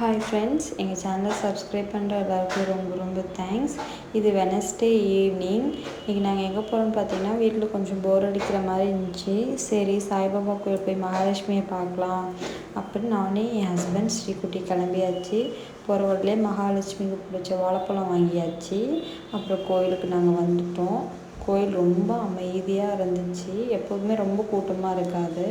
Hi friends எங்கள் சேனலை subscribe பண்ணுற எல்லாருக்கும் ரொம்ப ரொம்ப தேங்க்ஸ் இது வெனஸ்டே ஈவினிங் இன்றைக்கி நாங்கள் எங்கே போகிறோம்னு பார்த்தீங்கன்னா வீட்டில் கொஞ்சம் போர் அடிக்கிற மாதிரி இருந்துச்சு. சரி சாய்பாபா கோயில் போய் மகாலட்சுமியை பார்க்கலாம் அப்படின்னு நானே என் ஹஸ்பண்ட் ஸ்ரீக்குட்டி கிளம்பியாச்சு. போகிற வழியிலே மகாலட்சுமிக்கு பிடிச்ச வாழைப்பழம் வாங்கியாச்சு. அப்புறம் கோயிலுக்கு நாங்கள் வந்துட்டோம். கோயில் ரொம்ப அமைதியாக இருந்துச்சு. எப்போதுமே ரொம்ப கூட்டமாக இருக்காது.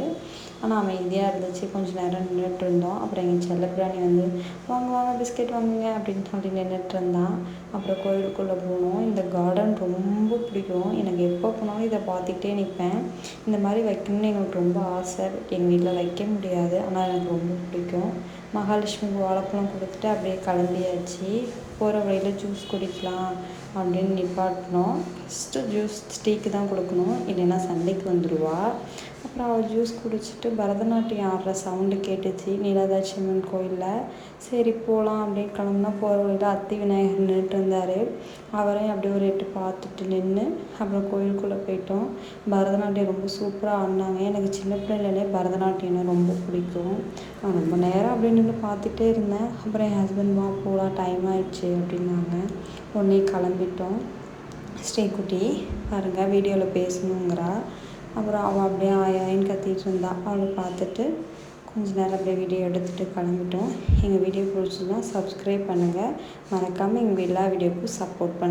ஆனால் அமைதியாக இருந்துச்சு. கொஞ்சம் நேரம் நின்றுட்டு இருந்தோம். அப்புறம் எங்கள் செல்லப்பிராணி வந்து வாங்க வாங்க பிஸ்கெட் வாங்குங்க அப்படின்னு சொல்லி நின்றுட்டு இருந்தான். அப்புறம் கோயிலுக்குள்ளே போனோம். இந்த கார்டன் ரொம்ப பிடிக்கும். எனக்கு எப்போ போனாலும் இதை பார்த்துக்கிட்டே நிற்பேன். இந்த மாதிரி வைக்கணும்னு எங்களுக்கு ரொம்ப ஆசை. எங்கள் வீட்டில் வைக்க முடியாது. ஆனால் எனக்கு ரொம்ப பிடிக்கும். மகாலட்சுமிக்கு வாழைப்பழம் கொடுத்துட்டு அப்படியே கிளம்பியாச்சு. போகிற வழியில் ஜூஸ் குடிக்கலாம் அப்படின்னு நிப்பாட்டினோம். ஃபஸ்ட்டு ஜூஸ் டீக்கு தான் கொடுக்கணும். இல்லைன்னா சண்டைக்கு வந்துடுவா. அப்புறம் அவள் ஜூஸ் குடிச்சிட்டு பரதநாட்டியம் ஆடுற சவுண்டு கேட்டுச்சு. நீலாதாட்சி அம்மன் கோயிலில். சரி போகலாம் அப்படின்னு கிளம்புனா போகிற வழியில் அத்தி விநாயகர் நின்றுட்டு இருந்தார். அவரையும் அப்படியே ஒரு எட்டு பார்த்துட்டு நின்று அப்புறம் கோயிலுக்குள்ளே போயிட்டோம். பரதநாட்டியம் ரொம்ப சூப்பராக ஆடினாங்க. எனக்கு சின்ன பிள்ளையிலே பரதநாட்டியம்னா ரொம்ப பிடிக்கும். நான் ரொம்ப நேரம் அப்படியே நின்று பார்த்துட்டே இருந்தேன். அப்புறம் என் ஹஸ்பண்ட் வா போகலாம் டைம் ஆயிடுச்சு அப்படின்னாங்க. உடனே கிளம்பிட்டோம். ஸ்ரீகுட்டி பாருங்கள் வீடியோவில் பேசணுங்கிறா. அப்புறம் அவள் அப்படியே அயன் கத்திகிட்டு இருந்தா. அவளை பார்த்துட்டு கொஞ்ச நேரம் அப்படியே வீடியோ எடுத்துகிட்டு கிளம்பிட்டோம். எங்கள் வீடியோ பிடிச்சிருந்தா சப்ஸ்கிரைப் பண்ணுங்கள் மறக்காமல் எங்கள் எல்லா வீடியோவுக்கும் சப்போர்ட் பண்ணுங்கள்